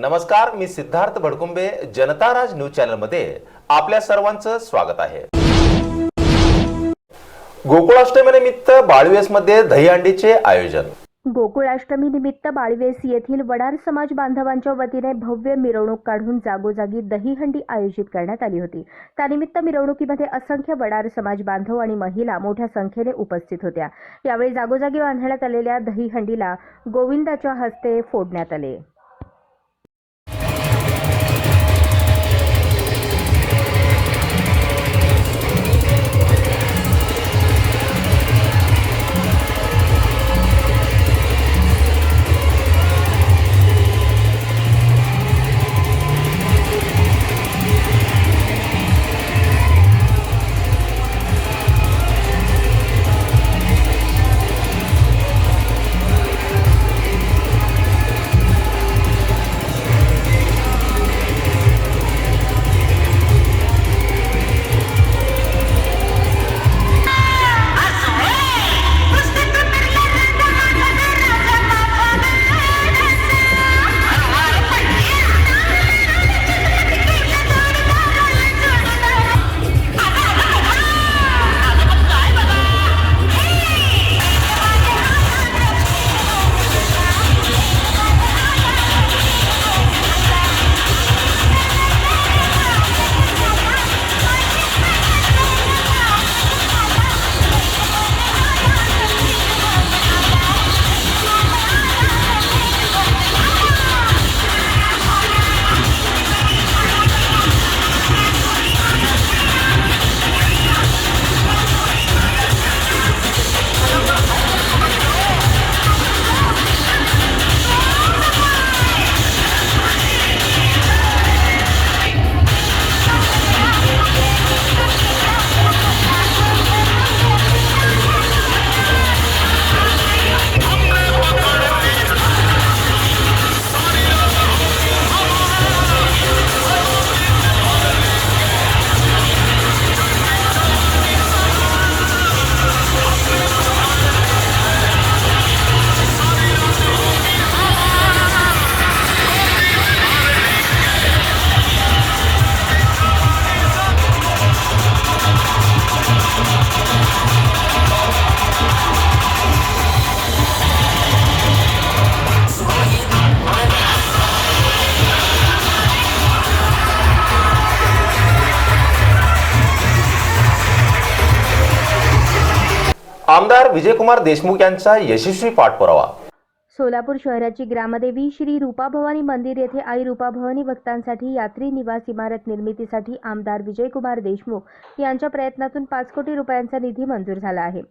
नमस्कार मी सिद्धार्थ भडकुंबे जनता राज न्यूज चॅनलमध्ये आपल्या सर्वांचं स्वागत आहे. गोकुळाष्टमीनिमित्त बाळवेसमध्ये दहीहंडीचे आयोजन. गोकुळाष्टमी निमित्त बाळवेस येथील वडार समाज बांधवांच्या वतीने भव्य मिरवणूक काढून जागोजागी दहीहंडी आयोजित करण्यात आली होती. त्यानिमित्त मिरवणुकीमध्ये असंख्य वडार समाज बांधव आणि महिला मोठ्या संख्येने उपस्थित होत्या. यावेळी जागोजागी बांधण्यात आलेल्या दहीहंडीला गोविंदाच्या हस्ते फोडण्यात आले. आमदार विजयकुमार देशमुख यांचा यशस्वी पाठपुरावा. सोलापूर शहराची ग्रामदेवी श्री रूपाभवानी मंदिर येथे आई रूपाभवानी भक्तांसाठी यात्री निवास इमारत निर्मितीसाठी आमदार विजयकुमार देशमुख यांच्या प्रयत्नातून पाच कोटी रुपयांचा निधी मंजूर झाला आहे.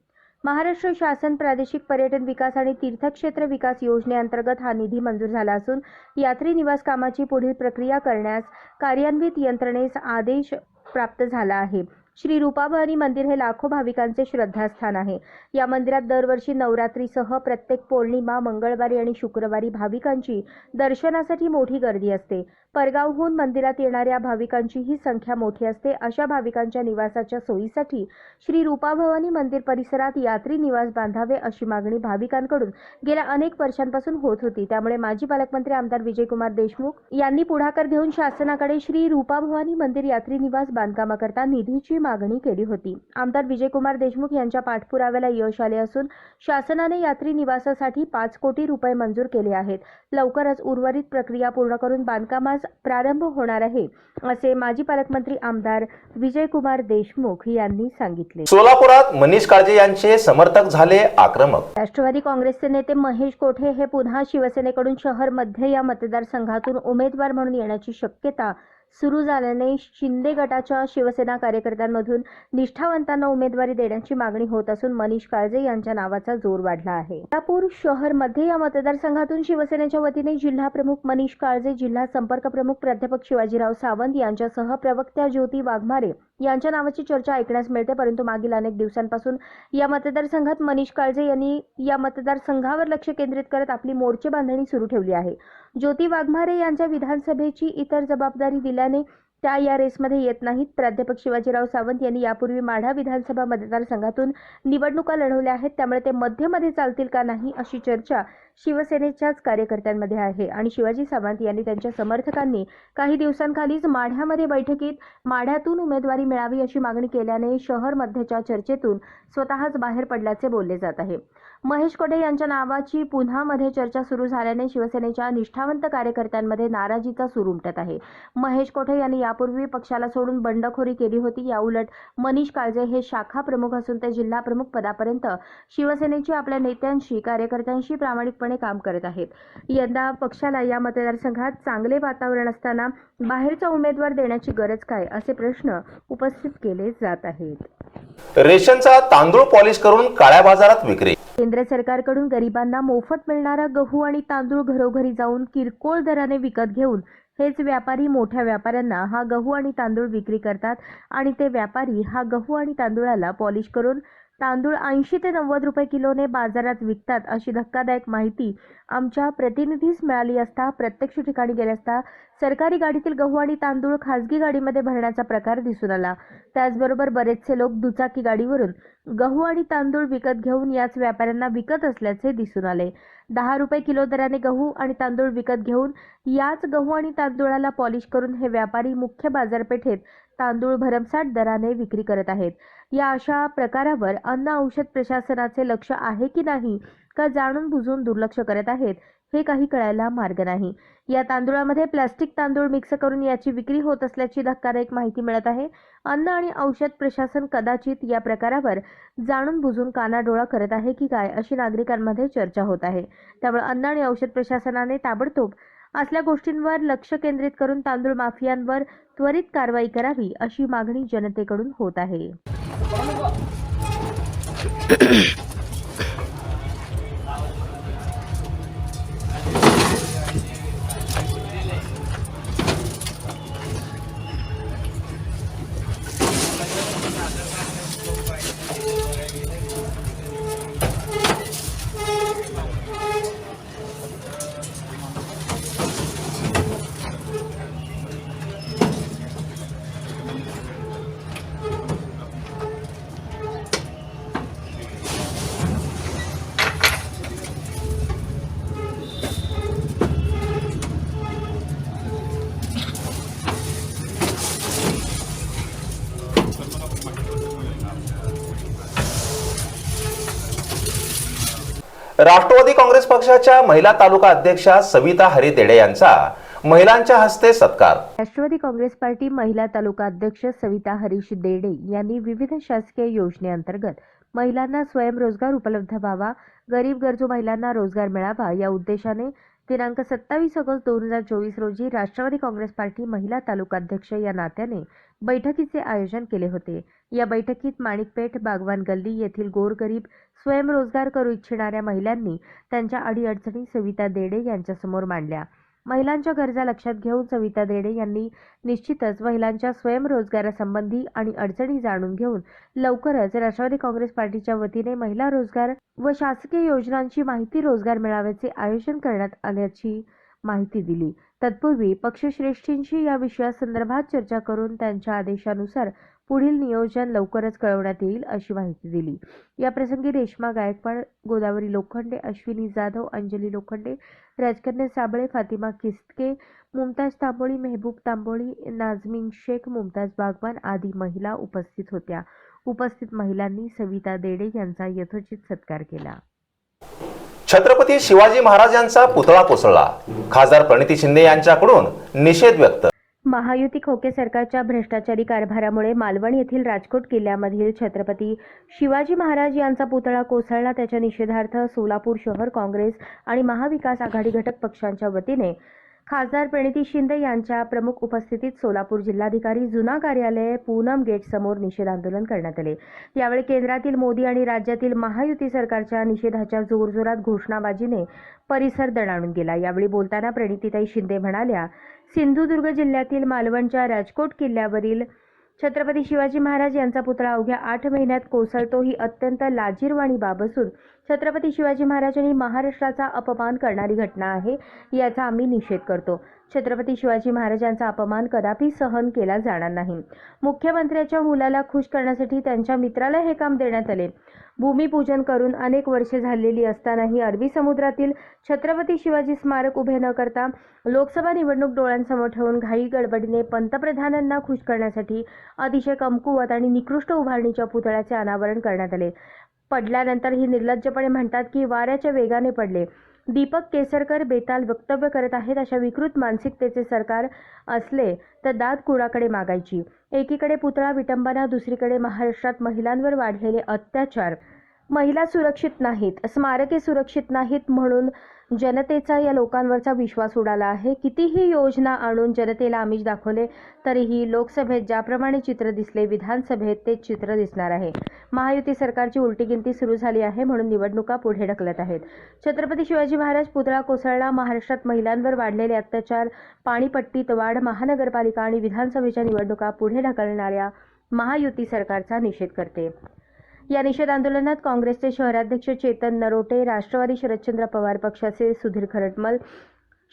महाराष्ट्र शासन प्रादेशिक पर्यटन विकास आणि तीर्थक्षेत्र विकास योजनेअंतर्गत हा निधी मंजूर झाला असून यात्री निवास कामाची पुढील प्रक्रिया करण्यास कार्यान्वित यंत्रणेस आदेश प्राप्त झाला आहे. श्री रूपाभवानी मंदिर हे लाखो भाविकांचे श्रद्धास्थान आहे. या मंदिरात दरवर्षी नवरात्रीसह प्रत्येक पौर्णिमा मंगळवारी आणि शुक्रवारी भाविकांची दर्शनासाठी मोठी गर्दी असते. परगावहून मंदिरात येणाऱ्या भाविकांची ही संख्या मोठी असते. अशा भाविकांच्या निवासाच्या सोयीसाठी श्री रूपाभवानी मंदिर परिसरात यात्री निवास बांधावे अशी मागणी भाविकांकडून गेल्या अनेक वर्षांपासून होत होती. त्यामुळे माजी पालकमंत्री आमदार विजयकुमार देशमुख यांनी पुढाकार घेऊन शासनाकडे श्री रूपाभवानी मंदिर यात्री निवास बांधकामाकरता निधीची मागणी केली होती. आमदार विजयकुमार देशमुख यांच्या पाठपुराव्याला यश आले असून शासनाने यात्री निवासासाठी पाच कोटी रुपये मंजूर केले आहेत. लवकरच उर्वरित प्रक्रिया पूर्ण करून बांधकामास प्रारंभ होणार आहे असे माजी पालकमंत्री आमदार विजयकुमार देशमुख यांनी सांगितले. सोलापुरात मनीष काळजे यांचे समर्थक झाले आक्रमक. राष्ट्रवादी काँग्रेसचे नेते महेश कोठे हे पुन्हा शिवसेनेकडून शहर मध्य या मतदारसंघातून उमेदवार म्हणून येण्याची शक्यता सुरू झाल्याने शिंदे गटाच्या शिवसेना कार्यकर्त्यांमधून निष्ठावंतांना उमेदवारी देण्याची मागणी होत असून मनीष काळजे यांच्या नावाचा जोर वाढला आहे. कोल्हापूर शहरमध्ये या मतदारसंघातून शिवसेनेच्या वतीने जिल्हा प्रमुख मनीष काळजे जिल्हा संपर्क प्रमुख प्राध्यापक शिवाजीराव सावंत यांच्यासह प्रवक्त्या ज्योती वाघमारे यांच्या नावाची चर्चा ऐकण्यास मिळते. परंतु मागील अनेक दिवसांपासून या मतदारसंघात मनीष काळजे यांनी या मतदारसंघावर लक्ष केंद्रित करत आपली मोर्चे बांधणी सुरू ठेवली आहे. ज्योती वाघमारे यांच्या विधानसभेची इतर जबाबदारी दिल्याने त्या या रेसमध्ये येत नाहीत. प्राध्यापक शिवाजीराव सावंत यांनी यापूर्वी माढा विधानसभा मतदारसंघातून निवडणुका लढवल्या आहेत. त्यामुळे ते मध्यमध्ये चालतील का नाही अशी चर्चा शिवसेनेच्याच कार्यकर्त्यांमध्ये आहे. आणि शिवाजी सावंत यांनी त्यांच्या समर्थकांनी काही दिवसांखालीच माढ्यामध्ये बैठकीत माढ्यातून उमेदवारी मिळावी अशी मागणी केल्याने शहर मध्यच्या चर्चेतून स्वतःच बाहेर पडल्याचे बोलले जात आहे. महेश कोठे यांच्या नावाची पुन्हा मध्ये चर्चा सुरू झाल्याने शिवसेनेच्या निष्ठावंत कार्यकर्त्यांमध्ये नाराजीचा सूर उमटत आहे. महेश कोठे यांनी यापूर्वी पक्षाला सोडून बंडखोरी केली होती. याउलट मनीष काळजे हे शाखा प्रमुख असून ते जिल्हा प्रमुख पदापर्यंत शिवसेनेची आपल्या नेत्यांशी कार्यकर्त्यांशी प्रामाणिकपणे काम करत आहेत. यंदा पक्षाला या मतदारसंघात चांगले वातावरण असताना बाहेरचा उमेदवार देण्याची गरज काय? असे प्रश्न उपस्थित केले जात आहेत. रेशनचा तांदूळ पॉलिश करून काळ्या बाजारात विक्री. केंद्र सरकारकडून गरिबांना मोफत मिळणारा गहू आणि तांदूळ घरोघरी जाऊन किरकोळ दराने विकत घेऊन हेच व्यापारी मोठ्या व्यापाऱ्यांना हा गहू आणि तांदूळ विक्री करतात आणि ते व्यापारी हा गहू आणि तांदूळाला पॉलिश करून तांदूळ ऐंशी ते नव्वद रुपये किलोने बाजारात विकतात अशी धक्कादायक माहिती आमच्या प्रतिनिधीस मिळाली असता प्रत्यक्ष ठिकाणी गेले असता सरकारी गाडीतील गहू आणि तांदूळ खासगी गाडीमध्ये भरण्याचा प्रकार दिसून आला. त्याचबरोबर बरेचसे लोक दुचाकी गाडीवरून गहू आणि तांदूळ विकत घेऊन याच व्यापाऱ्यांना विकत असल्याचे दिसून आले. दहा रुपये किलो दराने गहू आणि तांदूळ विकत घेऊन याच गहू आणि तांदूळाला पॉलिश करून हे व्यापारी मुख्य बाजारपेठेत तांदूळ भरमसाठ दराने विक्री करत आहेत. या अशा प्रकारावर अन्न औषध प्रशासनाचे लक्ष आहे की नाही का जाणून बुजून दुर्लक्ष करत आहेत हे काही कळायला मार्ग नाही. या तांदूळामध्ये प्लास्टिक तांदूळ मिक्स करून याची विक्री होत असल्याची धक्कादायक माहिती मिळत आहे. अन्न आणि औषध प्रशासन कदाचित या प्रकारावर जाणून बुजून कानाडोळा करत आहे की काय अशी नागरिकांमध्ये चर्चा होत आहे. त्यामुळे अन्न आणि औषध प्रशासनाने ताबडतोब असल्या गोष्टींवर लक्ष केंद्रित करून तांदूळ माफियांवर त्वरित कारवाई करावी अशी मागणी जनतेकडून होत आहे. राष्ट्रवादी काँग्रेस पक्षाच्या महिला तालुका अध्यक्षा सविता हरितेडे यांचा महिलांच्या हस्ते सत्कार. राष्ट्रवादी काँग्रेस पार्टी महिला तालुका अध्यक्ष सविता हरीश देडे यांनी विविध शासकीय योजनेअंतर्गत महिलांना स्वयंरोजगार उपलब्ध व्हावा गरीब गरजू महिलांना रोजगार मिळावा या उद्देशाने दिनांक सत्तावीस ऑगस्ट दोन हजार चोवीस रोजी राष्ट्रवादी काँग्रेस पार्टी महिला तालुकाध्यक्ष या नात्याने बैठकीचे आयोजन केले होते. या बैठकीत माणिकपेठ बागवान गल्ली येथील गोरगरीब स्वयंरोजगार करू इच्छिणाऱ्या महिलांनी त्यांच्या अडीअडचणी सविता देडे यांच्यासमोर मांडल्या. महिलांच्या गरजा लक्षात घेऊन सविता देडे यांनी निश्चितच महिलांच्या स्वयंरोजगारासंबंधी आणि अडचणी जाणून घेऊन लवकरच राष्ट्रवादी काँग्रेस पार्टीच्या वतीने महिला रोजगार व शासकीय योजनांची माहिती रोजगार मेळाव्याचे आयोजन करण्यात आल्याची माहिती दिली. तत्पूर्वी पक्षश्रेष्ठींशी या विषयासंदर्भात चर्चा करून त्यांच्या आदेशानुसार पुढील नियोजन लवकरच कळवण्यात येईल अशी माहिती दिली. याप्रसंगी रेश्मा गायकवाड गोदावरी लोखंडे अश्विनी जाधव अंजली लोखंडे राजकन्या साबळे फातिमा किस्तके मुमताज तांबोळी मेहबूब तांबोळी नाझमीन शेख मुमताज बागवान आदी महिला उपस्थित होत्या. उपस्थित महिलांनी सविता देडे यांचा यथोचित सत्कार केला. छत्रपती शिवाजी महाराजांचा पुतळा कोसळला. खासदार प्रणिती शिंदे यांच्याकडून निषेध व्यक्त महायुती खोके सरकारच्या भ्रष्टाचारी कारभारामुळे मालवण येथील राजकोट किल्ल्यामधील छत्रपती शिवाजी महाराज यांचा पुतळा कोसळला. त्याच्या निषेधार्थ सोलापूर शहर काँग्रेस आणि महाविकास आघाडी घटक पक्षांच्या वतीने खासदार प्रणिती शिंदे यांच्या प्रमुख उपस्थितीत सोलापूर जिल्हाधिकारी जुना कार्यालय पूनम गेट समोर निषेध आंदोलन करण्यात आले. यावेळी केंद्रातील मोदी आणि राज्यातील महायुती सरकारच्या निषेधाच्या जोरजोरात घोषणाबाजीने परिसर दणाणून गेला. यावेळी बोलताना प्रणितीताई शिंदे म्हणाल्या सिंधुदुर्ग जिल्ह्यातील मालवणच्या राजकोट किल्ल्यावरील छत्रपती शिवाजी महाराज यांचा पुतळा अवघ्या आठ महिन्यात कोसळतो ही अत्यंत लाजीरवाणी बाब असून छत्रपती शिवाजी महाराजांनी महाराष्ट्राचा अपमान करणारी घटना आहे याचा आम्ही निषेध करतो. छत्रपती शिवाजी महाराजांचा अपमान कदापि सहन केला जाणार नाही. मुख्यमंत्र्याच्या मुलाला खुश करण्यासाठी त्यांच्या मित्राला हे काम देण्यात आले. भूमिपूजन करून अनेक वर्षे झालेली असतानाही अरबी समुद्रातील छत्रपती शिवाजी स्मारक उभे न करता लोकसभा निवडणूक डोळ्यांसमोर ठेवून घाई गडबडीने पंतप्रधानांना खुश करण्यासाठी अतिशय कमकुवत आणि निकृष्ट उभारणीच्या पुतळ्याचे अनावरण करण्यात आले. पडल्यानंतर ही निर्लज्जपणे म्हणतात की वाऱ्याच्या वेगाने पडले. दीपक केसरकर बेताल वक्तव्य करत आहेत अशा विकृत मानसिकतेचे सरकार असले तर दाद कुणाकडे मागायची? एकीकडे पुतळा विटंबना दुसरीकडे महाराष्ट्रात महिलांवर वाढलेले अत्याचार महिला सुरक्षित नाहीत स्मारके सुरक्षित नाहीत म्हणून जनतेचा या लोकांवरचा विश्वास उडाला आहे. कितीही योजना आणून जनतेला आमिष दाखवले तरीही लोकसभेत ज्याप्रमाणे चित्र दिसले विधानसभेत ते चित्र दिसणार आहे. महायुती सरकारची उलटी गिनती सुरू झाली आहे म्हणून निवडणुका पुढे ढकलत आहेत. छत्रपती शिवाजी महाराज पुतळा कोसळला महाराष्ट्रात महिलांवर वाढलेले अत्याचार पाणीपट्टीत वाढ महानगरपालिका आणि विधानसभेच्या निवडणुका पुढे ढकलणाऱ्या महायुती सरकारचा निषेध करते. या निषेध आंदोलनात काँग्रेसचे शहराध्यक्ष चेतन नरोटे राष्ट्रवादी शरदचंद्र पवार पक्षाचे सुधीर खरटमल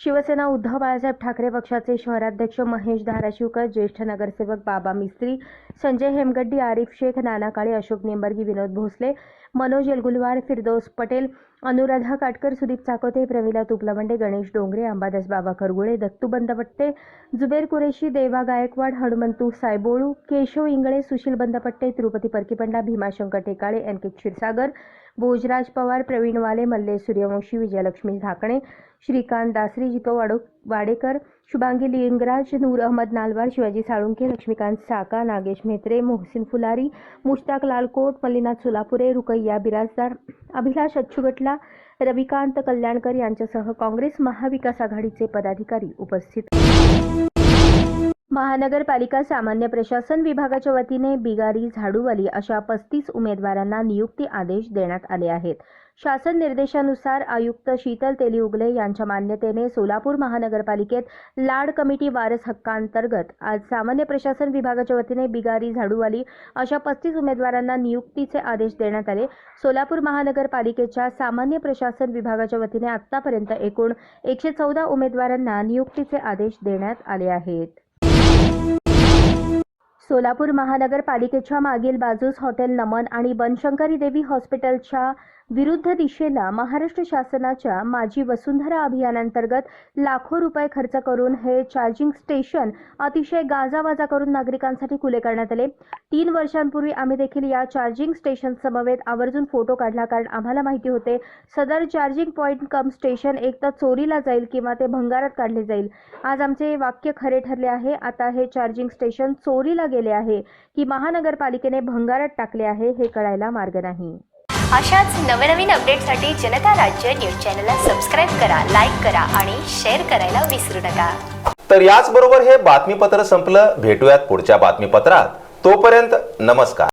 शिवसेना उद्धव बाळासाहेब ठाकरे पक्षाचे शहराध्यक्ष महेश धाराशिवकर ज्येष्ठ नगरसेवक बाबा मिस्त्री संजय हेमगड्डी आरिफ शेख नाना काळे अशोक निंबर्गी विनोद भोसले मनोज येलगुलवार फिरदोस पटेल अनुराधा काटकर सुदीप चाकोते प्रमिला तुपलवंडे गणेश डोंगरे अंबादास बाबा करगुळे दत्तू बंदपट्टे जुबेर कुरेशी देवा गायकवाड हनुमंतू सायबोळू केशव इंगळे सुशील बंदपट्टे तिरुपती परकीपंडा भीमाशंकर टेकाळे एन के क्षीरसागर भोजराज पवार प्रवीण वाले मल्ले सूर्यवंशी विजयलक्ष्मी झाकणे श्रीकांत दासरी जितो वाडो वाडेकर शुभांगी लिंगराज नूर अहमद नालवार शिवाजी साळुंके लक्ष्मीकांत साका नागेश म्हेत्रे मोहसिन फुलारी मुश्ताक लालकोट मल्लीनाथ सोलापुरे रुकैया बिराजदार अभिलाष अच्युगटला रविकांत कल्याणकर यांच्यासह काँग्रेस महाविकास आघाडीचे पदाधिकारी उपस्थित महानगरपालिका सामान्य प्रशासन विभागाच्या वतीने बिगारी झाडूवाली अशा पस्तीस उमेदवारांना नियुक्ती आदेश देण्यात आले आहेत. शासन निर्देशानुसार आयुक्त शीतल तेलिउगले यांच्या मान्यतेने सोलापूर महानगरपालिकेत लाड कमिटी वारस हक्कांतर्गत आज सामान्य प्रशासन विभागाच्या वतीने बिगारी झाडूवाली अशा पस्तीस उमेदवारांना नियुक्तीचे आदेश देण्यात आले. सोलापूर महानगरपालिकेच्या सामान्य प्रशासन विभागाच्या वतीने आतापर्यंत एकूण एकशे चौदा उमेदवारांना नियुक्तीचे आदेश देण्यात आले आहेत. सोलापूर महानगरपालिकेच्या मागील बाजूस हॉटेल नमन आणि बनशंकरी देवी हॉस्पिटलच्या विरुद्ध दिशेला महाराष्ट्र शासनाच्या माजी वसुंधरा अभियानांतर्गत लाखो रुपये खर्च करून हे चार्जिंग स्टेशन अतिशय गाजावाजा करून नागरिकांसाठी खुले करण्यात आले. तीन वर्षांपूर्वी आम्ही देखील या चार्जिंग स्टेशन समवेत आवर्जून फोटो काढला कारण आम्हाला माहिती होते सदर चार्जिंग पॉईंट कम स्टेशन एक तर चोरीला जाईल किंवा ते भंगारात काढले जाईल. आज आमचे वाक्य खरे ठरले आहे. आता हे चार्जिंग स्टेशन चोरीला गेले आहे की महानगरपालिकेने भंगारात टाकले आहे हे कळायला मार्ग नाही. अशाच नवनवीन अपडेटसाठी जनता राज्य न्यूज चॅनलला सबस्क्राईब करा लाईक करा आणि शेअर करायला विसरू नका. तर याचबरोबर हे बातमीपत्र संपलं. भेटूयात पुढच्या बातमीपत्रात. तोपर्यंत नमस्कार.